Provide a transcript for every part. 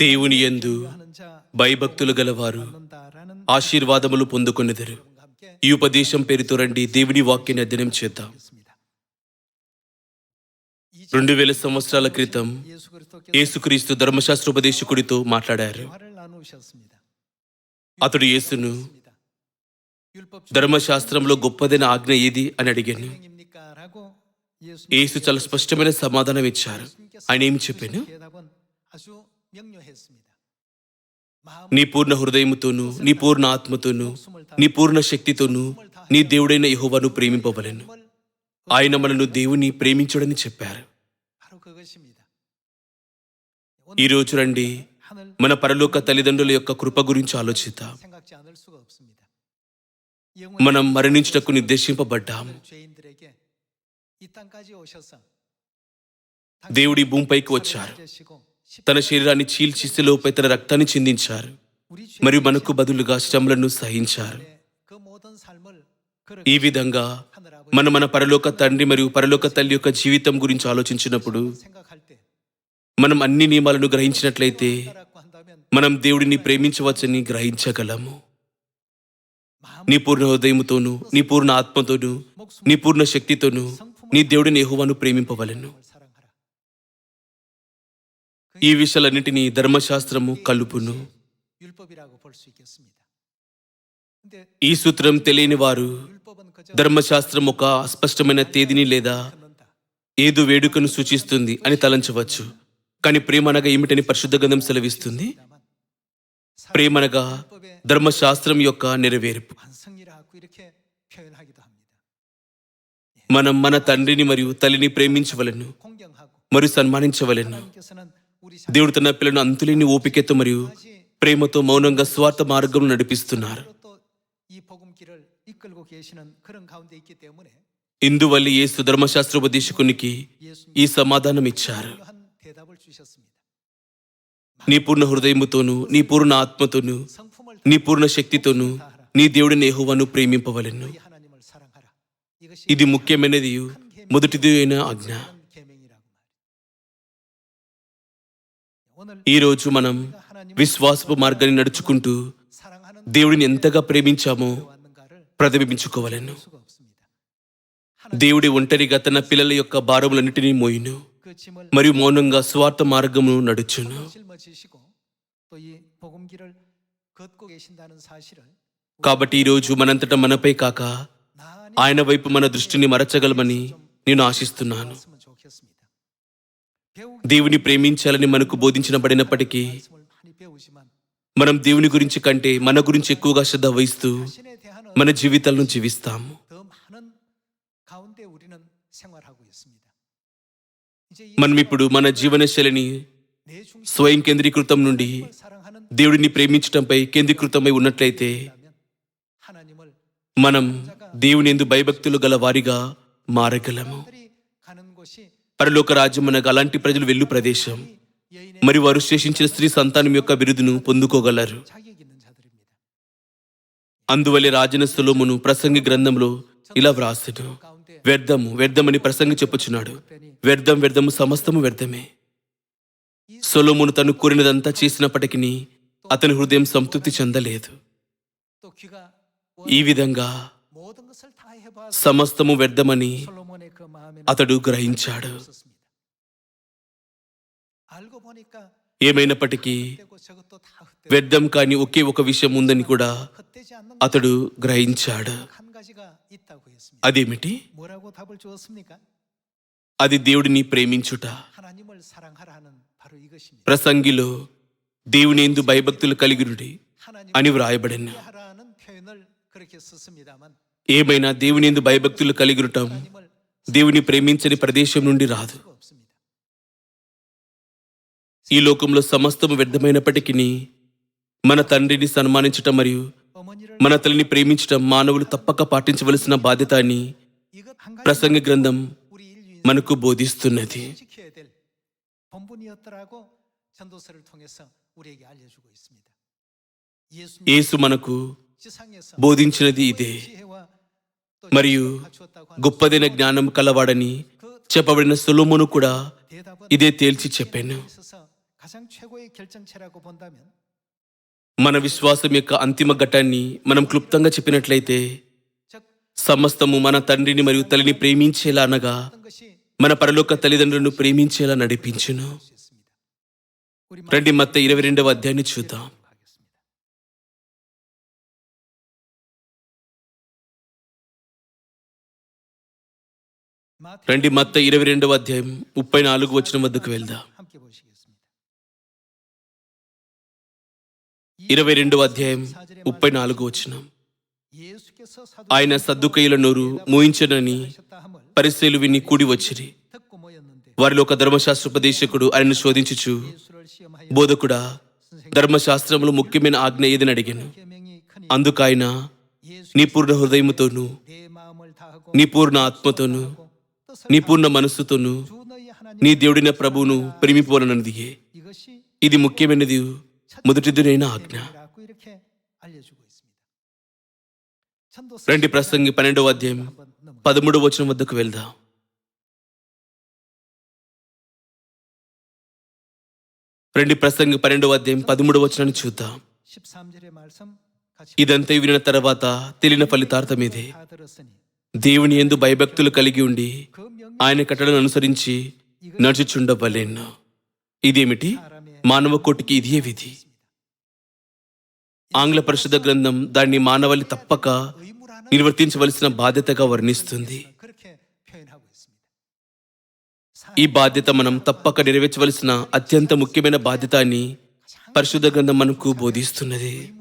దేవుని ఎందు భయభక్తులు గలవారు ఆశీర్వాదములు పొందుకున్నదరు ఈ ఉపదేశం పేరుతో రండి దేవుని వాక్యాన్ని అధ్యయనం చేద్దాం. రెండు వేల సంవత్సరాల క్రితం యేసుక్రీస్తు ధర్మశాస్త్రోపదేశకుడితో మాట్లాడారు. అతడు యేసును ధర్మశాస్త్రంలో గొప్పదైన ఆజ్ఞ ఏది? అని అడిగాను. యేసు చాలా స్పష్టమైన సమాధానం ఇచ్చారు. ఆయన ఏమి చెప్పాను? నీ పూర్ణ హృదయముతోను నీ పూర్ణ ఆత్మతోను నీ పూర్ణ శక్తితోను నీ దేవుడైన యహోవను ప్రేమింపవలను. ఆయన మనను దేవుని ప్రేమించడని చెప్పారు. ఈరోజు రండి మన పరలోక తల్లిదండ్రుల యొక్క కృప గురించి ఆలోచిద్దాం. మనం మరణించటకు నిర్దేశింపబడ్డాం. దేవుడి భూమిపైకి వచ్చారు. తన శరీరాన్ని చీల్చి శిలోపై తన రక్తాన్ని చిందించారు. మరియు మనకు బదులుగా శ్రమలను సహించారు. ఈ విధంగా మన మన పరలోక తండ్రి మరియు పరలోక తల్లి యొక్క జీవితం గురించి ఆలోచించినప్పుడు మనం అన్ని నియమాలను గ్రహించినట్లయితే మనం దేవుడిని ప్రేమించవచ్చని గ్రహించగలము. నీ పూర్ణ హృదయముతోనూ నీ పూర్ణ ఆత్మతోనూ నీ పూర్ణ శక్తితోనూ నీ దేవుడిని ఎహువాను ప్రేమింపవలను. ఈ విషయాలన్నింటినీ ధర్మశాస్త్రము కలుపును. ఈ సూత్రం తెలియని వారు ధర్మశాస్త్రం ఒక అస్పష్టమైన తేదీని లేదా ఏదో వేడుకను సూచిస్తుంది అని తలంచవచ్చు. కానీ ప్రేమనగా ఏమిటని పరిశుద్ధ గంధం సెలవిస్తుంది? ప్రేమనగా ధర్మశాస్త్రం యొక్క నెరవేర్పు. మనం మన తండ్రిని మరియు తల్లిని ప్రేమించవలను మరియు సన్మానించవలను దేవుడు తన పిల్లను అంతులేని ఓపికతో మరియు ప్రేమతో మౌనంగా స్వార్థ మార్గం నడిపిస్తున్నారు. ఇందువల్ల ఏ సుధర్మశాస్త్ర ఉపదేశకునికి ఈ సమాధానం ఇచ్చారు. నీ పూర్ణ హృదయముతోను నీ పూర్ణ ఆత్మతోను నీ పూర్ణ శక్తితోను నీ దేవుడి నేహువాను ప్రేమింపవలను. ఇది ముఖ్యమైనది మొదటిది అయిన ఆజ్ఞ. ఈరోజు మనం విశ్వాసపు మార్గాన్ని నడుచుకుంటూ దేవుడిని ఎంతగా ప్రేమించామో ప్రతిబింబించుకోవాలను. దేవుడి ఒంటరిగా తన పిల్లల యొక్క భారములన్నిటినీ మోయిను మరియు మౌనంగా స్వార్థ మార్గమును నడుచును. కాబట్టి ఈరోజు మనంతట మనపై కాక ఆయన వైపు మన దృష్టిని మరచగలమని నేను ఆశిస్తున్నాను. దేవుని ప్రేమించాలని మనకు బోధించబడినప్పటికీ మనం దేవుని గురించి కంటే మన గురించి ఎక్కువగా శ్రద్ధ వహిస్తూ మన జీవితాలను జీవిస్తాము. మనం ఇప్పుడు మన జీవన శైలిని స్వయం కేంద్రీకృతం నుండి దేవుడిని ప్రేమించటంపై కేంద్రీకృతమై ఉన్నట్లయితే మనం దేవుని ఎందు భయభక్తులు గల వారిగా మారగలము. పరలోక రాజ్యమునకు అలాంటి ప్రజలు వెళ్ళు ప్రదేశం. మరి వారు శేషించిన స్త్రీ సంతానం యొక్క బిరుదును పొందుకోగలరు. అందువల్లే రాజన సులోమును ప్రసంగి గ్రంథంలో ఇలా వ్రాసడు వ్యర్థము వ్యర్థమని ప్రసంగి చెప్పుచున్నాడు. వ్యర్థం వ్యర్థము సమస్తము వ్యర్థమే. సొలోమును తను కోరినదంతా చేసినప్పటికీ అతని హృదయం సంతృప్తి చెందలేదు. ఈ విధంగా సమస్తము వ్యర్థమని అతడు గ్రహించాడు. ఏమైనప్పటికీ వ్యర్థం కాని ఒకే ఒక విషయం ఉందని కూడా అతడు గ్రహించాడు. అదేమిటి? అది దేవుడిని ప్రేమించుట. ప్రసంగిలో దేవుని ఎందు భయభక్తులు కలిగిరుడి అని వ్రాయబడిన. ఏమైనా దేవుని ఎందు భయభక్తులు కలిగినటం? దేవుని ప్రేమించని ప్రదేశం నుండి రాదు. ఈ లోకంలో సమస్తము వ్యర్థమైనప్పటికీ మన తండ్రిని సన్మానించటం మరియు మన తల్లిని ప్రేమించటం మానవులు తప్పక పాటించవలసిన బాధ్యత అని ప్రసంగ గ్రంథం మనకు బోధిస్తున్నది. యేసు మనకు బోధించినది ఇదే. మరియు గొప్పదైన జ్ఞానం కలవాడని చెప్పబడిన సులుమును కూడా ఇదే తేల్చి చెప్పాను. మన విశ్వాసం యొక్క అంతిమ ఘట్టాన్ని మనం క్లుప్తంగా చెప్పినట్లయితే సమస్తము మన తండ్రిని మరియు తల్లిని ప్రేమించేలా అనగా మన పరలోక తల్లిదండ్రులను ప్రేమించేలా నడిపించును. రండి మత్త ఇరవై రెండవ అధ్యాయాన్ని చూద్దాం. రండి మత్త ఇరవై రెండవ అధ్యాయం ముప్పై నాలుగు వచ్చిన వద్దకు వెళ్దాం. ఇరవై రెండవ అధ్యాయం ముప్పై నాలుగు వచ్చిన ఆయన సద్దుకయ్యల నోరు మూయించనని పరిస్థితులు విని కూడి వచ్చిరి. వారిలో ఒక ధర్మశాస్త్ర ఉపదేశకుడు ఆయనను శోధించుచు బోధకుడా ధర్మశాస్త్రంలో ముఖ్యమైన ఆజ్ఞ ఏదని అడిగాను. అందుకైనా నీ పూర్ణ హృదయముతోనూ నీ పూర్ణ ఆత్మతోనూ నిపుణ పూర్ణ మనస్సుతోనూ నీ దేవుడిన ప్రభువును ప్రేమిపోలనదియే ఇది ముఖ్యమైనది మొదటిదినైన ఆజ్ఞ. రెండు ప్రసంగి పన్నెండవ అధ్యాయం పదమూడవ వచనం వద్దకు వెళ్దాం. రెండు ప్రసంగి పన్నెండవ అధ్యాయం పదమూడవ వచనాన్ని చూద్దాం. ఇదంతా విన్న తర్వాత తెలియని ఫలితార్థం ఇదే. దేవుని ఎందు భయభక్తులు కలిగి ఉండి ఆయన కట్టడను అనుసరించి నడుచుచుండవలేను. ఇదేమిటి? మానవ కోటికి ఇదే విధి. ఆంగ్ల పరిషద గ్రంథం దాన్ని మానవాళి తప్పక నిర్వర్తించవలసిన బాధ్యతగా వర్ణిస్తుంది. ఈ బాధ్యత మనం తప్పక నెరవేర్చవలసిన అత్యంత ముఖ్యమైన బాధ్యత అని పరిశుద్ధ గ్రంథం మనకు బోధిస్తున్నది.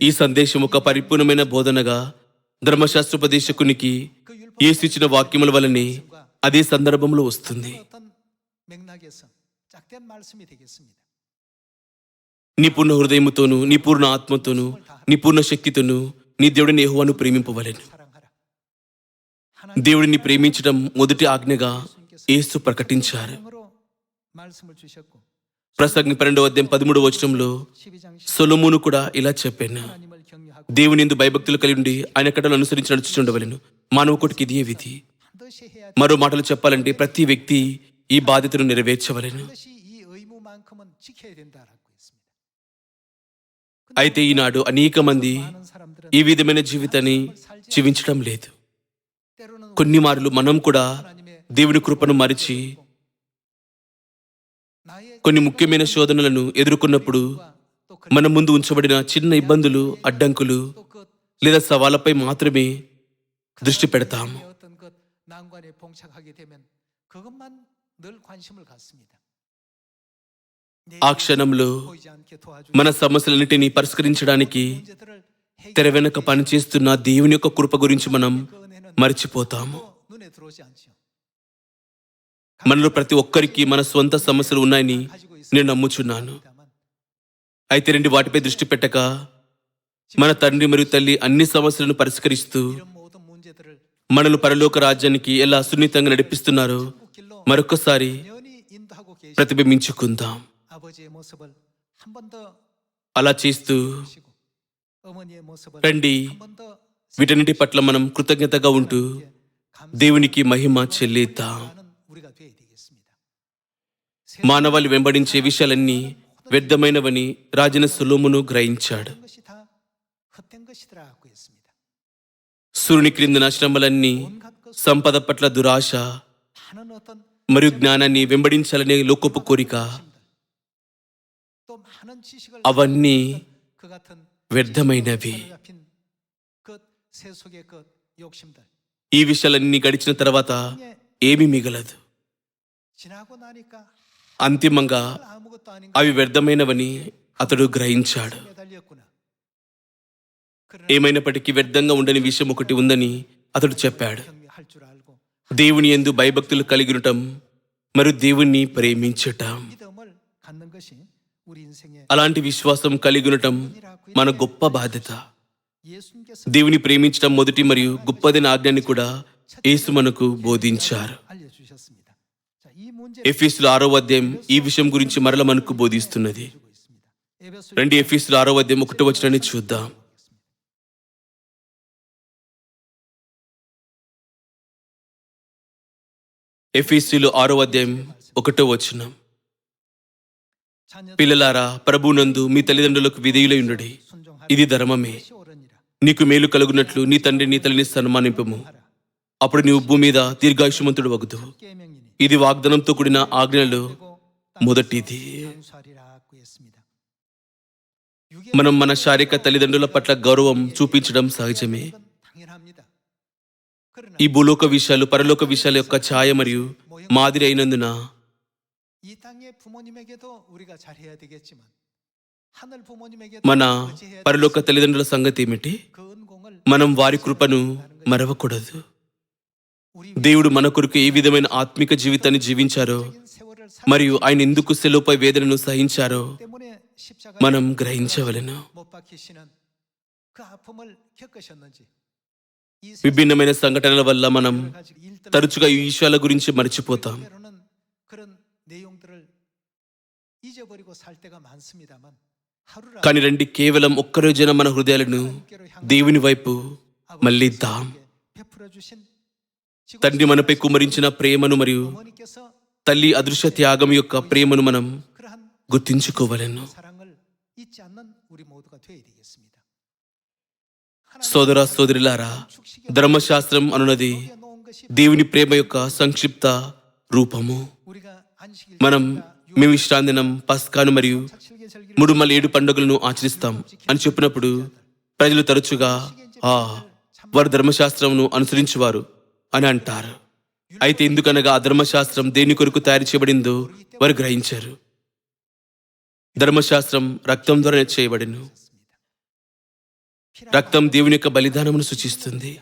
ఈ సందేశం ఒక పరిపూర్ణమైన బోధనగా ధర్మశాస్త్రోపదేశకునికి ఏసిచ్చిన వాక్యముల వలనే అదే సందర్భంలో వస్తుంది. నీ పూర్ణ హృదయముతోను నీ పూర్ణ ఆత్మతోను నీ పూర్ణ శక్తితోను నీ దేవుడిని యహోవాను ప్రేమింపవలను. దేవుడిని ప్రేమించడం మొదటి ఆజ్ఞగా ఏసు ప్రకటించారు. ప్రసంగి పన్నెండు వద్యం పదమూడు వచనంలో సొలమును కూడా ఇలా చెప్పాను. దేవుని ఎందు భయభక్తులు కలిగి ఉండి ఆయన కట్టలు అనుసరించి నడుచుచుండవలను. మానవ కోటికి ఇదే విధి. మరో మాటలు చెప్పాలంటే ప్రతి వ్యక్తి ఈ బాధ్యతను నెరవేర్చవలను. అయితే ఈనాడు అనేక మంది ఈ విధమైన జీవితాన్ని జీవించడం లేదు. కొన్ని మార్లు మనం కూడా దేవుని కృపను మరిచి కొన్ని ముఖ్యమైన శోధనలను ఎదుర్కొన్నప్పుడు మన ముందు ఉంచబడిన చిన్న ఇబ్బందులు అడ్డంకులు లేదా సవాళ్ళపై మాత్రమే దృష్టి పెడతాము. ఆ క్షణంలో మన సమస్యలన్నింటినీ పరిష్కరించడానికి తెర వెనుక పనిచేస్తున్న దేవుని యొక్క కృప గురించి మనం మర్చిపోతాము. మనలో ప్రతి ఒక్కరికి మన సొంత సమస్యలు ఉన్నాయని నేను నమ్ముచున్నాను. అయితే రెండు వాటిపై దృష్టి పెట్టక మన తండ్రి మరియు తల్లి అన్ని సమస్యలను పరిష్కరిస్తూ మనలు పరలోక రాజ్యానికి ఎలా సున్నితంగా నడిపిస్తున్నారో మరొకసారి ప్రతిబింబించుకుందాం. అలా చేస్తూ రండి. వీటన్నిటి పట్ల మనం కృతజ్ఞతగా ఉంటూ దేవునికి మహిమ చెల్లిద్దాం. మానవాళి వెంబడించే విషయాలన్నీ వ్యర్థమైనవని రాజన సులోమును గ్రహించాడు. సూర్యుని క్రింద శ్రమలన్నీ సంపద పట్ల దురాశ మరియు జ్ఞానాన్ని వెంబడించాలనే లోకపు కోరిక అవన్నీ వ్యర్థమైనవి. ఈ విషయాలన్నీ గడిచిన తర్వాత ఏమి మిగలదు. అంతిమంగా అవి వ్యర్థమైనవని అతడు గ్రహించాడు. ఏమైనప్పటికీ వ్యర్థంగా ఉండని విషయం ఒకటి ఉందని అతడు చెప్పాడు. దేవుని ఎందు భయభక్తులు కలిగినటం మరియు దేవుణ్ణి ప్రేమించటం. అలాంటి విశ్వాసం కలిగినటం మన గొప్ప బాధ్యత. దేవుని ప్రేమించటం మొదటి మరియు గొప్పదైన ఆజ్ఞాన్ని కూడా యేసు మనకు బోధించారు. ఎఫీసులు ఆరో అధ్యాయం ఈ విషయం గురించి మరల మనకు బోధిస్తున్నది. రెండు ఎఫీసులు ఆరో అధ్యాయం ఒకటి వచ్చినని చూద్దాం. ఎఫీసీలు ఆరో అధ్యాయం ఒకటో వచ్చిన పిల్లలారా ప్రభునందు మీ తల్లిదండ్రులకు విధేయులై ఉండడి. ఇది ధర్మమే. నీకు మేలు కలుగునట్లు నీ తండ్రి నీ తల్లిని సన్మానింపము. అప్పుడు నీవు భూమి మీద దీర్ఘాయుషమంతుడు వగదు ఇది వాగ్దానంతో కూడిన ఆజ్ఞలు. మొదటిది. మనం మన శారీరక తల్లిదండ్రుల పట్ల గౌరవం చూపించడం సహజమే. ఈ భూలోక విషయాలు పరలోక విషయాల యొక్క ఛాయ మరియు మాదిరి అయినందున మన పరలోక తల్లిదండ్రుల సంగతి ఏమిటి? మనం వారి కృపను మరవకూడదు. దేవుడు మన కొరకు ఏ విధమైన ఆత్మిక జీవితాన్ని జీవించారో మరియు ఆయన ఎందుకు సెలవుపై వేదనను సహించారో మనం గ్రహించవలను. విభిన్నమైన సంఘటనల వల్ల మనం తరచుగా ఈ విషయాల గురించి మర్చిపోతాం. కానీ రండి కేవలం ఒక్కరోజైన మన హృదయాలను దేవుని వైపు మళ్ళీ దాం తండ్రి మనపై కుమరించిన ప్రేమను మరియు తల్లి అదృశ్య త్యాగం యొక్క ప్రేమను మనం గుర్తించుకోవలను. సోదర సోదరిలారా ధర్మశాస్త్రం అనున్నది దేవుని ప్రేమ యొక్క సంక్షిప్త రూపము. మనం మేము విశ్రాంతినం పస్కాను మరియు ముడుమల ఏడు పండుగలను ఆచరిస్తాం అని చెప్పినప్పుడు ప్రజలు తరచుగా ఆ వారు ధర్మశాస్త్రంను అనుసరించేవారు. అని అంటారు. అయితే ఎందుకనగా ఆ ధర్మశాస్త్రం దేని కొరకు తయారు చేయబడిందో వారు గ్రహించారు. ధర్మశాస్త్రం రక్తం ద్వారా చేయబడిను. రక్తం దేవుని యొక్క బలిదానమును సూచిస్తుంది.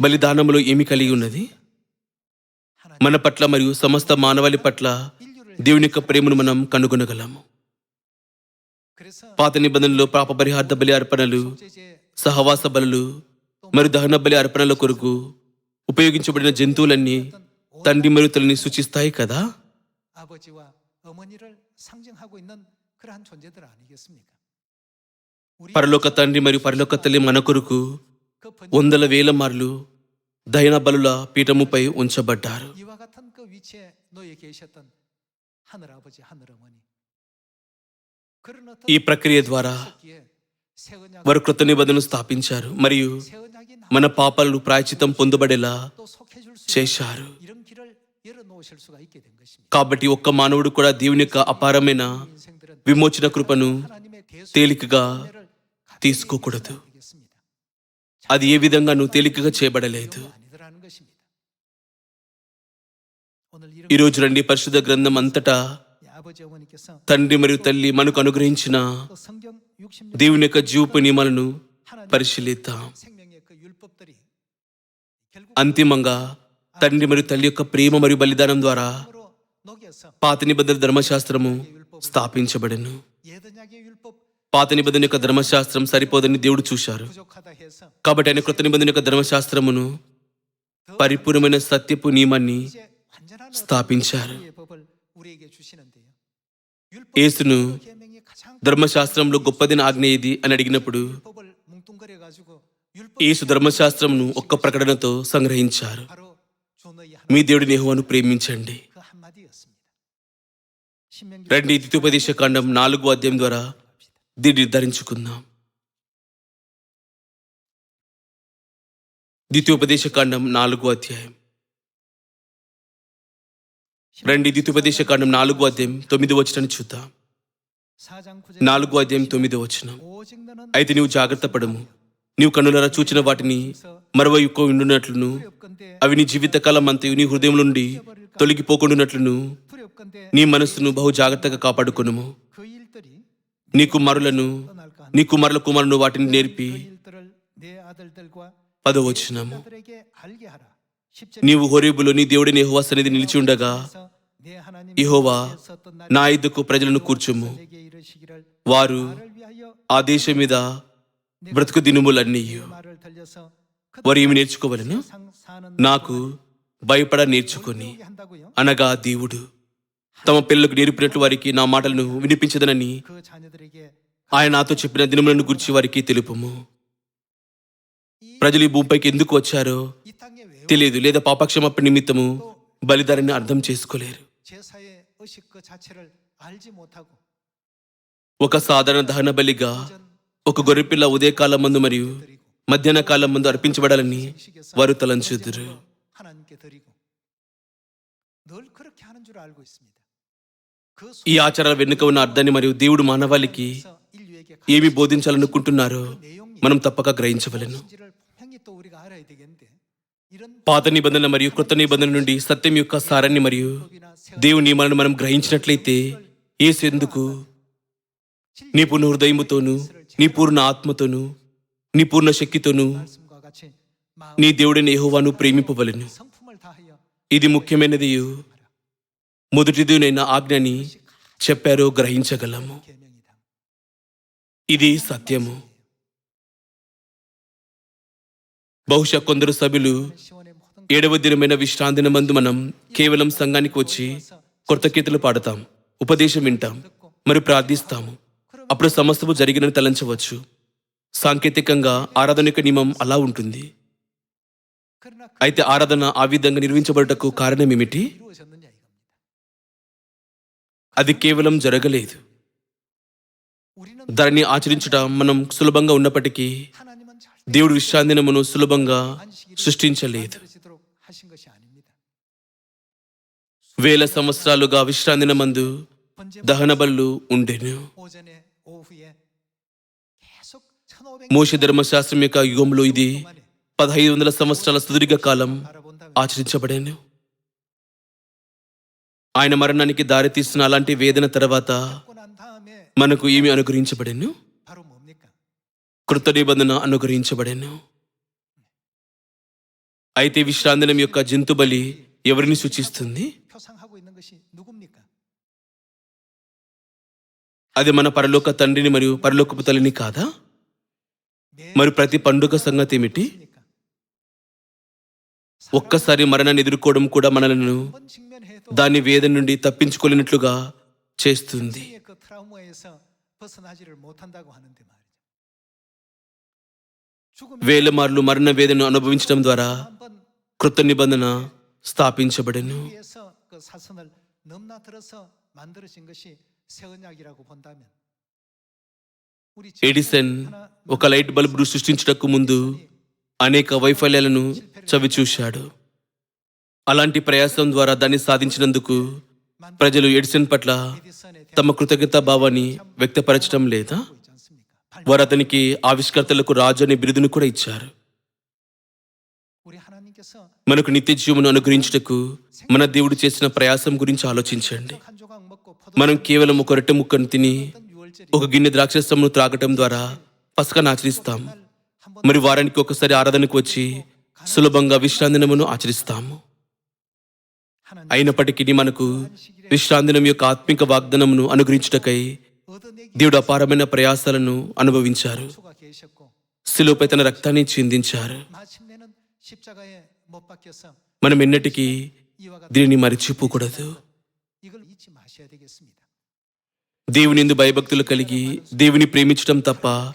బలిదానములో ఏమి కలిగి ఉన్నది? మన పట్ల మరియు సమస్త మానవాళి పట్ల దేవుని యొక్క ప్రేమను మనం కనుగొనగలము. పాత నిబంధనలు పాప పరిహార్థ బలి అర్పణలు సహవాస బలులు మరి దహన బలి అర్పణల కొరకు ఉపయోగించబడిన జంతువులన్నీ తండ్రి మరుతులని సూచిస్తాయి కదా? పరలోక తండ్రి మరియు పరలోక తల్లి మన కొరకు వందల వేల మార్లు దహన బలుల పీఠముపై ఉంచబడ్డారు. ఈ ప్రక్రియ ద్వారా వారు కృత నిబంధనను స్థాపించారు. మరియు మన పాపాలను ప్రాయచితం పొందబడేలా చేశారు. కాబట్టి ఒక్క మానవుడు కూడా దేవుని యొక్క అపారమైన విమోచన కృపను తేలికగా తీసుకోకూడదు. అది ఏ విధంగా నువ్వు తేలికగా చేయబడలేదు. ఈరోజు రండి పరిశుద్ధ గ్రంథం అంతటా తండ్రి మరియు తల్లి మనకు అనుగ్రహించిన దేవుని యొక్క జీవపు నియమాలను పరిశీలిద్దాం. అంతిమంగా తండ్రి మరియు తల్లి యొక్క ప్రేమ మరియు బలిదానం ద్వారా పాత నిబంధన ధర్మశాస్త్రము స్థాపించబడను. పాత నిబంధన యొక్క ధర్మశాస్త్రం సరిపోదని దేవుడు చూశారు. కాబట్టి ఆయన కృత నిబంధన యొక్క ధర్మశాస్త్రమును పరిపూర్ణమైన సత్యపు నియమాన్ని స్థాపించారు. ఏసును ధర్మశాస్త్రంలో గొప్పదిన ఆజ్ఞ ఏది అని అడిగినప్పుడు యేసు ధర్మశాస్త్రంను ఒక్క ప్రకటనతో సంగ్రహించారు. మీ దేవుడి నేహువాను ప్రేమించండి. రండి ద్వితీయోపదేశ కాండం నాలుగు అధ్యాయం ద్వారా దీన్ని నిర్ధారించుకుందాం ద్వితీయోపదేశ కాండం నాలుగు అధ్యాయం. రండి ద్వితీయోపదేశ కాండం నాలుగు అధ్యాయం తొమ్మిది వచ్చినని చూద్దాం. నాలుగు అధ్యాయం తొమ్మిది వచ్చిన అయితే నీవు జాగ్రత్త పడము. నీవు కన్నులరా చూచిన వాటిని మరవయుక్కో ఉండునట్లును. అవి నీ జీవిత కాలం అంత నీ హృదయం నుండి తొలగిపోకుండునట్లును. నీ మనస్సును బహు జాగ్రత్తగా కాపాడుకును నీ కుమారులను నీ కుమారుల కుమారును వాటిని నేర్పి పదవచ్చినము నీవు హోరేబులో నీ దేవుడిని యహోవా అనేది నిలిచి ఉండగా ఇహోవా నా ఇద్దకు ప్రజలను కూర్చుము. వారు ఆ దేశం మీద బ్రతుకు దినుములన్నీ వారు ఏమి నేర్చుకోవలను? నాకు భయపడ నేర్చుకొని అనగా దేవుడు తమ పిల్లలకు నేర్పినట్లు వారికి నా మాటలను వినిపించదనని ఆయన నాతో చెప్పిన దినములను గురించి వారికి తెలుపము. ప్రజలు ఈ భూమిపైకి ఎందుకు వచ్చారో తెలియదు లేదా పాపక్షమప్ప నిమిత్తము బలిదారిని అర్థం చేసుకోలేరు. ఒక సాధారణ దహన బలిగా ఒక గొర్రెపిల్ల ఉదయకాలం ముందు మరియు మధ్యాహ్న కాలం ముందు అర్పించబడాలని వారు తలంచుదురు. ఈ ఆచారాల వెనుక ఉన్న అర్థాన్ని మరియు దేవుడు మానవాళికి ఏమి బోధించాలనుకుంటున్నారో మనం తప్పక గ్రహించవలను. పాత నిబంధన మరియు కృత నిబంధన నుండి సత్యం యొక్క సారాన్ని మరియు దేవుని నియమాలను మనం గ్రహించినట్లయితే ఏసేందుకు నీ పూర్ణ హృదయముతోనూ నీ పూర్ణ ఆత్మతోనూ నీ పూర్ణ శక్తితోనూ నీ దేవుడిని యహోవాను ప్రేమిపవలను. ఇది ముఖ్యమైనది మొదటిది నేను ఆజ్ఞని చెప్పారో గ్రహించగలము. ఇది సత్యము. బహుశా కొందరు సభ్యులు ఏడవ దినమైన విశ్రాంతిన మందు మనం కేవలం సంఘానికి వచ్చి కృతజ్ఞతలు పాడతాం ఉపదేశం వింటాం మరి ప్రార్థిస్తాము. అప్పుడు సమస్తము జరిగినని తలంచవచ్చు. సాంకేతికంగా ఆరాధనిక నియమం అలా ఉంటుంది. అయితే ఆరాధన ఆ విధంగా నిర్మించబడటకు కారణం ఏమిటి? అది కేవలం జరగలేదు. దానిని ఆచరించడం మనం సులభంగా ఉన్నప్పటికీ దేవుడు విశ్రాంతినమును సులభంగా సృష్టించలేదు. వేల సంవత్సరాలుగా విశ్రాంతిన మందు దహనబళ్ళు ఉండేను. మోష ధర్మశాస్త్రం యొక్క యుగంలో ఇది పదహైదు వందల సంవత్సరాల సుదీర్ఘ కాలం ఆచరించబడాను. ఆయన మరణానికి దారితీస్తున్న అలాంటి వేదన తర్వాత మనకు ఏమి అనుగ్రహించబడాను? కృత నిబంధన అనుగ్రహించబడాను. అయితే విశ్రాంతినం యొక్క జంతుబలి ఎవరిని సూచిస్తుంది? అది మన పరలోక తండ్రిని మరియు పరలోకపు తల్లిని కాదా? మరి ప్రతి పండుగ సంగతి ఏమిటి? ఒక్కసారి మరణాన్ని ఎదుర్కోవడం కూడా మనలను దాని వేదన నుండి తప్పించుకోలేనట్లుగా చేస్తుంది. వేల మార్లు మరణ వేదను అనుభవించడం ద్వారా కృత నిబంధన స్థాపించబడను. ఎడిసన్ ఒక లైట్ బల్బును సృష్టించటకు ముందు అనేక వైఫల్యాలను చవి చూశాడు. అలాంటి ప్రయాసం ద్వారా దాన్ని సాధించినందుకు ప్రజలు ఎడిసన్ పట్ల తమ కృతజ్ఞతా భావాన్ని వ్యక్తపరచడం లేదా? వారు అతనికి ఆవిష్కర్తలకు రాజు అనే బిరుదును కూడా ఇచ్చారు. మనకు నిత్య జీవును అనుగ్రహించటకు మన దేవుడు చేసిన ప్రయాసం గురించి ఆలోచించండి. మనం కేవలం ఒక రొట్టె ముక్కను తిని ఒక గిన్నె ద్రాక్షసమును త్రాగటం ద్వారా పసకను ఆచరిస్తాం. మరి వారానికి ఒకసారి ఆరాధనకు వచ్చి సులభంగా విశ్రాంతినమును ఆచరిస్తాము అయినప్పటికీ మనకు విశ్రాంతినం యొక్క ఆత్మిక వాగ్దానమును అనుగ్రహించుటకై దేవుడు అపారమైన ప్రయాసాలను అనుభవించారు. శిలువపై తన రక్తాన్ని చిందించారు. మనం ఎన్నటికీ దీనిని మరిచిపోకూడదు. దేవునిందు భయభక్తులు కలిగి దేవుని ప్రేమించటం తప్ప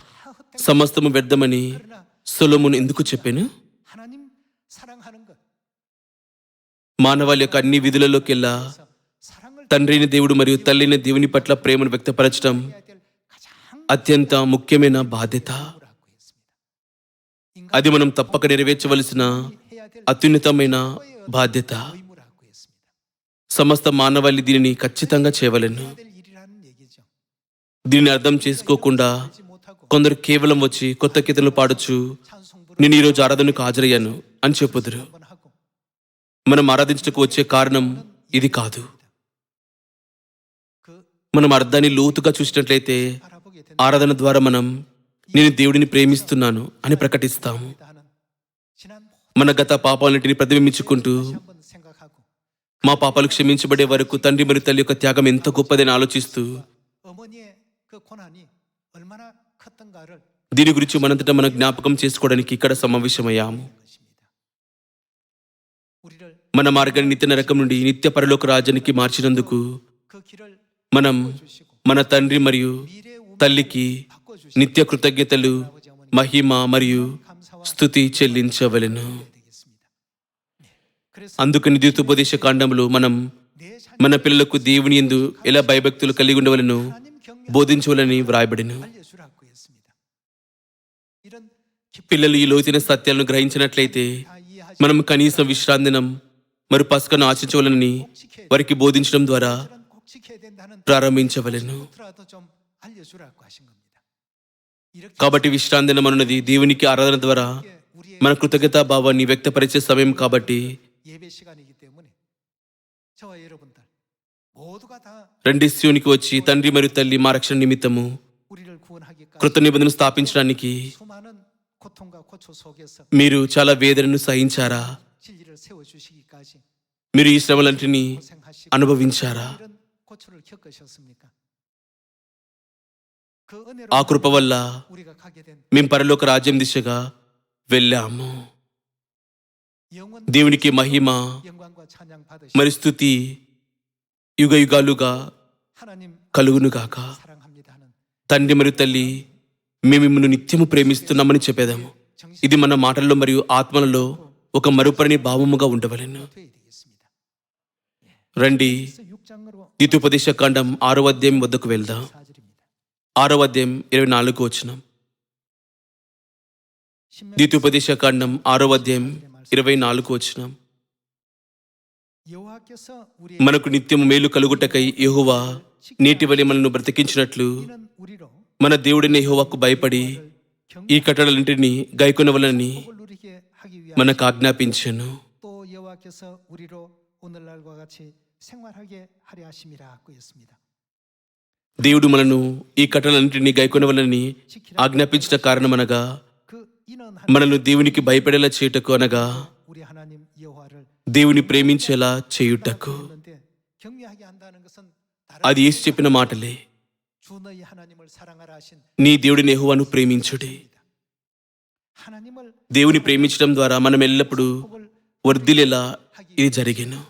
సమస్తము వ్యర్థమని సులమును ఎందుకు చెప్పాను? మానవాళి యొక్క అన్ని విధులలోకెల్లా తండ్రిని దేవుడు మరియు తల్లిని దేవుని పట్ల ప్రేమను వ్యక్తపరచడం అత్యంత ముఖ్యమైన బాధ్యత. అది మనం తప్పక నెరవేర్చవలసిన అత్యున్నతమైన బాధ్యత. సమస్త మానవాళి దీనిని ఖచ్చితంగా చేయవలను. దీన్ని అర్థం చేసుకోకుండా కొందరు కేవలం వచ్చి కొత్త కీతలు పాడొచ్చు నేను ఈరోజు ఆరాధనకు హాజరయ్యాను అని చెప్పుదురు. మనం ఆరాధించటకు వచ్చే కారణం ఇది కాదు. మనం అర్థాన్ని లోతుగా చూసినట్లయితే ఆరాధన ద్వారా మనం నేను దేవుడిని ప్రేమిస్తున్నాను అని ప్రకటిస్తాము. మన గత పాపాలన్నింటిని ప్రతిబింబించుకుంటూ మా పాపాలు క్షమించబడే వరకు తండ్రి మరియు తల్లి యొక్క త్యాగం ఎంత గొప్పదని ఆలోచిస్తూ దీని గురించి మనంతటా మనం జ్ఞాపకం చేసుకోవడానికి ఇక్కడ సమావేశమయ్యాము. మన మార్గాన్ని నిత్య నరకం నుండి నిత్య పరలోక రాజ్యానికి మార్చినందుకు మనం మన తండ్రి మరియు తల్లికి నిత్య కృతజ్ఞతలు మహిమ మరియు స్థుతి చెల్లించవలను. అందుకని ద్యుతోపదేశ కాండంలో మనం మన పిల్లలకు దేవుని ఎందు ఎలా భయభక్తులు కలిగి ఉండవలను? బోధించులని వ్రాయబడిను. పిల్లలు ఈ లోతైన సత్యాలను గ్రహించినట్లయితే మనం కనీసం విశ్రాంతినం మరి పసుకను ఆశించవలని వారికి బోధించడం ద్వారా ప్రారంభించవలను. కాబట్టి విశ్రాంతినం అన్నది దేవునికి ఆరాధన ద్వారా మన కృతజ్ఞతా భావాన్ని వ్యక్తపరిచే సమయం కాబట్టి రెండిస్యునికి వచ్చి తండ్రి మరియు తల్లి మా రక్షణ నిమిత్తము కృత నిబంధన స్థాపించడానికి మీరు చాలా వేదనను సహించారా? మీరు ఈ శ్రమలంటిని అనుభవించారా ఆ కృప వల్ల మేము పరలోక రాజ్యం దిశగా వెళ్ళాము దేవునికి మహిమ మరి స్థుతి యుగయుగాలుగా కలుగునుగాక. తండ్రి మరియు తల్లి మేము మిమ్మల్ని నిత్యము ప్రేమిస్తున్నామని చెప్పేదాము. ఇది మన మాటల్లో మరియు ఆత్మలలో ఒక మరుపరిని భావముగా ఉండవలను. రండి. దితుపదేశ కాండం ఆరో అధ్యాయం వద్దకు వెళ్దాం. ఆరో అధ్యాయం ఇరవై నాలుగు వచ్చిన దితుపదేశ కాండం ఆరో అధ్యాయం ఇరవై నాలుగు వచ్చినాం మనకు నిత్యము మేలు కలుగుటకై యహువా నేటి వలి మనను బ్రతికించినట్లు మన దేవుడిని యహోవాకు భయపడి ఈ కట్టడలంటిని గాయకొనవలని మనకు ఆజ్ఞాపించను. దేవుడు మనను ఈ కట్టలన్నింటినీ గాయకొనవలని ఆజ్ఞాపించిన కారణమనగా మనను దేవునికి భయపడేలా చేయటకు అనగా దేవుని ప్రేమించేలా చేయుటకు. అది ఏసు చెప్పిన మాటలే. నీ దేవుడి నెహువను ప్రేమించుడి. దేవుని ప్రేమించడం ద్వారా మనం ఎల్లప్పుడూ వర్ధిలేలా ఇది జరిగాను.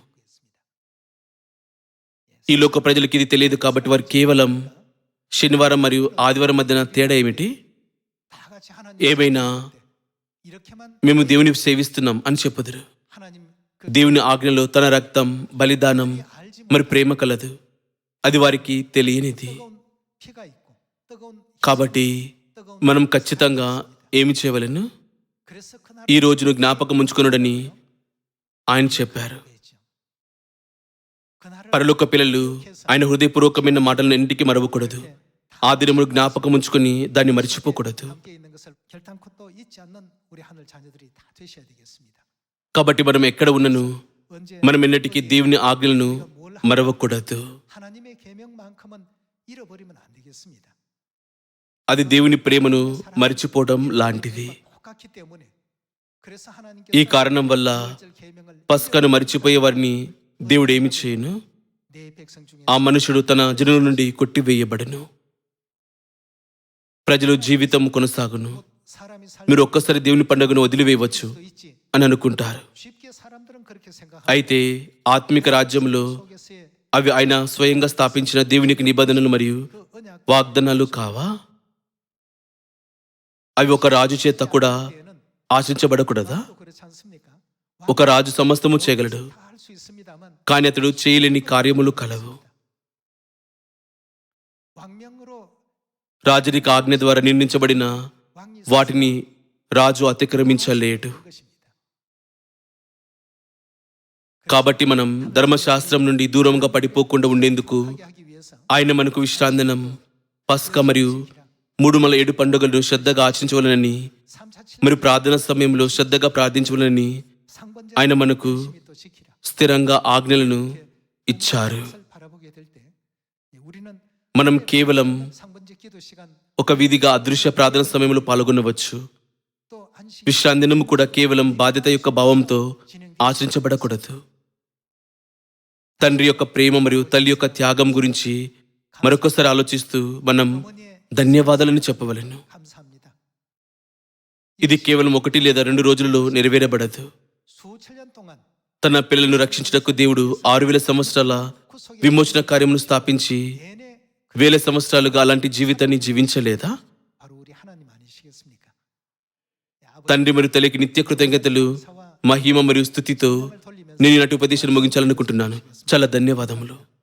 ఈ లోక ప్రజలకి ఇది తెలియదు కాబట్టి వారు కేవలం శనివారం మరియు ఆదివారం మధ్యన తేడా ఏమిటి? ఏమైనా మేము దేవుని సేవిస్తున్నాం అని చెప్పుదురు. దేవుని ఆజ్ఞలో తన రక్తం బలిదానం మరి ప్రేమ కలదు. అది వారికి తెలియనిది. కాబట్టి మనం ఖచ్చితంగా ఏమి చేయవలను? ఈ రోజును జ్ఞాపకం ఉంచుకున్నాడని ఆయన చెప్పారు. పరలోక పిల్లలు ఆయన హృదయపూర్వకమైన మాటలను ఇంటికి మరవకూడదు. ఆ దినములు జ్ఞాపకం ఉంచుకుని దాన్ని మర్చిపోకూడదు. కాబట్టి మనం ఎక్కడ ఉన్నను? మనం ఎన్నటికీ దేవుని ఆజ్ఞలను మరవకూడదు. అది దేవుని ప్రేమను మరిచిపోవడం లాంటిది. ఈ కారణం వల్ల పస్కను మరిచిపోయే వారిని దేవుడు ఏమి చేయను? ఆ మనుషుడు తన జనుల నుండి కొట్టివేయబడను. ప్రజలు జీవితం కొనసాగును. మీరు ఒక్కసారి దేవుని పండుగను వదిలివేయవచ్చు. అని అనుకుంటారు. అయితే ఆత్మిక రాజ్యంలో అవి ఆయన స్వయంగా స్థాపించిన దేవునికి నిబంధనలు మరియు వాగ్దనాలు కావా? అవి ఒక రాజు చేత కూడా ఆశించబడకూడదా? ఒక రాజు సమస్తము చేయగలడు కానీ అతడు చేయలేని కార్యములు కలవు. రాజునికి ఆజ్ఞ ద్వారా నిర్ణయించబడిన వాటిని రాజు అతిక్రమించలేడు. కాబట్టి మనం ధర్మశాస్త్రం నుండి దూరంగా పడిపోకుండా ఉండేందుకు ఆయన మనకు విశ్రాంతనం పస్క మరియు మూడుమల ఏడు పండుగలను శ్రద్ధగా ఆచరించవలనని మరియు ప్రార్థన సమయంలో శ్రద్ధగా ప్రార్థించవలనని ఆయన మనకు స్థిరంగా ఆజ్ఞలను ఇచ్చారు. మనం కేవలం ఒక విధిగా అదృశ్య ప్రార్థన సమయంలో పాల్గొనవచ్చు. విశ్రాంతినము కూడా కేవలం బాధ్యత యొక్క భావంతో ఆచరించబడకూడదు. తండ్రి యొక్క ప్రేమ మరియు తల్లి యొక్క త్యాగం గురించి మరొకసారి ఆలోచిస్తూ మనం ధన్యవాదాలను చెప్పవలను. ఇది కేవలం ఒకటి లేదా రెండు రోజులలో నెరవేరబడదు. తన పిల్లలను రక్షించటకు దేవుడు ఆరు వేల సంవత్సరాల విమోచన కార్యమును స్థాపించి వేల సంవత్సరాలుగా అలాంటి జీవితాన్ని జీవించలేదా? తండ్రి మరియు తల్లికి నిత్య కృతజ్ఞతలు మహిమ మరియు స్థుతితో నేను నాటి ఉపదేశాలు ముగించాలనుకుంటున్నాను. చాలా ధన్యవాదములు.